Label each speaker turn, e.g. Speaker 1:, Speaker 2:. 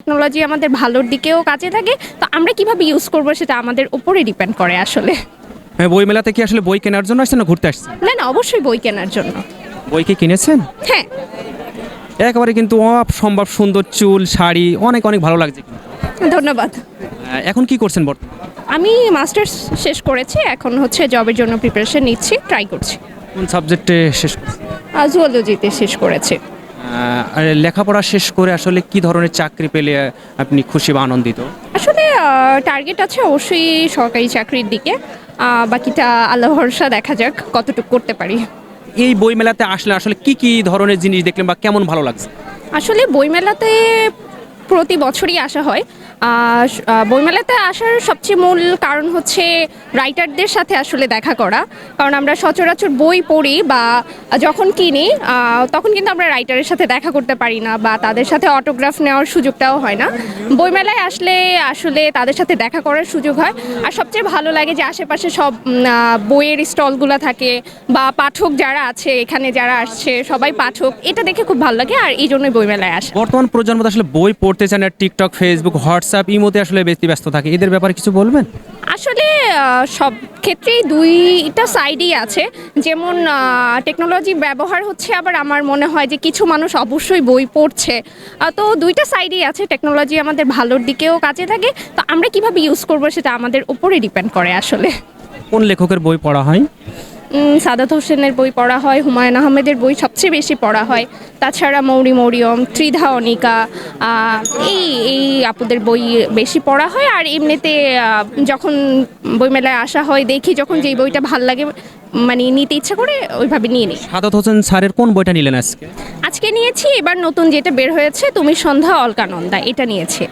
Speaker 1: Technology আমাদের ভালোর দিকেও কাজে লাগে তো আমরা কীভাবে ইউজ করব সেটা আমাদের উপরে ডিপেন্ড করে আসলে।
Speaker 2: হ্যাঁ বই মেলাতে কি আসলে বই কেনার জন্য আসছেন না ঘুরতে আসছেন
Speaker 1: না না অবশ্যই বই কেনার জন্য।
Speaker 2: বই কি কিনেছেন?
Speaker 1: হ্যাঁ।
Speaker 2: একেবারে কিন্তু অসম্ভব সুন্দর চুল শাড়ি অনেক অনেক ভালো লাগছে
Speaker 1: ধন্যবাদ।
Speaker 2: এখন কি করছেন বর্তমানে?
Speaker 1: আমি মাস্টার্স শেষ করেছি এখন হচ্ছে জবের জন্য প্রিপারেশন নিচ্ছি ট্রাই করছি।
Speaker 2: কোন সাবজেক্টে শেষ?
Speaker 1: জুওলজিতে শেষ করেছি।
Speaker 2: আর লেখাপড়া শেষ করে আসলে কি ধরনের চাকরি পেলে আপনি খুশি বা আনন্দিত?
Speaker 1: আসলে টার্গেট আছে অবশ্যই সরকারি চাকরির দিকে। বাকিটা আল্লাহ ভরসা দেখা যাক কতটুকু করতে পারি।
Speaker 2: এই বইমেলাতে আসলে আসলে কি কি ধরনের জিনিস দেখলেন বা কেমন ভালো লাগছে?
Speaker 1: আসলে বইমেলাতে প্রতি বছরই আসা হয়। বইমেলাতে আসার সবচেয়ে মূল কারণ হচ্ছে রাইটারদের সাথে আসলে দেখা করা। কারণ আমরা সচরাচর বই পড়ি বা যখন কিনি তখন কিন্তু আমরা রাইটারের সাথে দেখা করতে পারি না বা তাদের সাথে অটোগ্রাফ নেওয়ার সুযোগটাও হয় না। বইমেলায় আসলে আসলে তাদের সাথে দেখা করার সুযোগ হয়। আর সবচেয়ে ভালো লাগে যে আশেপাশে সব বইয়ের স্টলগুলো থাকে বা পাঠক যারা আছে, এখানে যারা আসছে, সবাই পাঠক, এটা দেখে খুব ভালো লাগে আর এই জন্যই বইমেলায় আসা।
Speaker 2: বর্তমান প্রজন্ম আসলে বই পড়তে চান না টিকটক ফেসবুক হোয়াটসঅ্যাপ ইমোতে আসলে বেশি ব্যস্ত থাকে এদের ব্যাপারে কিছু বলবেন?
Speaker 1: আসলে সব ক্ষেত্রেই দুইটা সাইডই আছে। যেমন টেকনোলজি ব্যবহার হচ্ছে আবার আমার মনে হয় যে কিছু মানুষ অবশ্যই বই পড়ছে। তো দুইটা সাইডই আছে টেকনোলজি আমাদের ভালোর দিকেও কাজে লাগে তো আমরা কীভাবে ইউজ করব সেটা আমাদের উপরে ডিপেন্ড করে আসলে।
Speaker 2: কোন লেখকের বই পড়া হয়?
Speaker 1: সাদাত হোসেনের বই পড়া হয় হুমায়ুন আহমেদের বই সবচেয়ে বেশি পড়া হয়। তাছাড়া মৌরি মৌরিয়ম ত্রিধা অনিকা এই এই আপুদের বই বেশি পড়া হয়। আর এমনিতে যখন বইমেলায় আসা হয় দেখি যখন যেই বইটা ভালো লাগে মানে নিতে ইচ্ছা করে ওইভাবে নিয়ে নিই।
Speaker 2: সাদাত হোসেন স্যারের কোন বইটা নিলেন আজকে?
Speaker 1: আজকে নিয়েছি এবার নতুন যেটা বের হয়েছে তুমি সন্ধ্যা অলকানন্দা এটা নিয়েছি।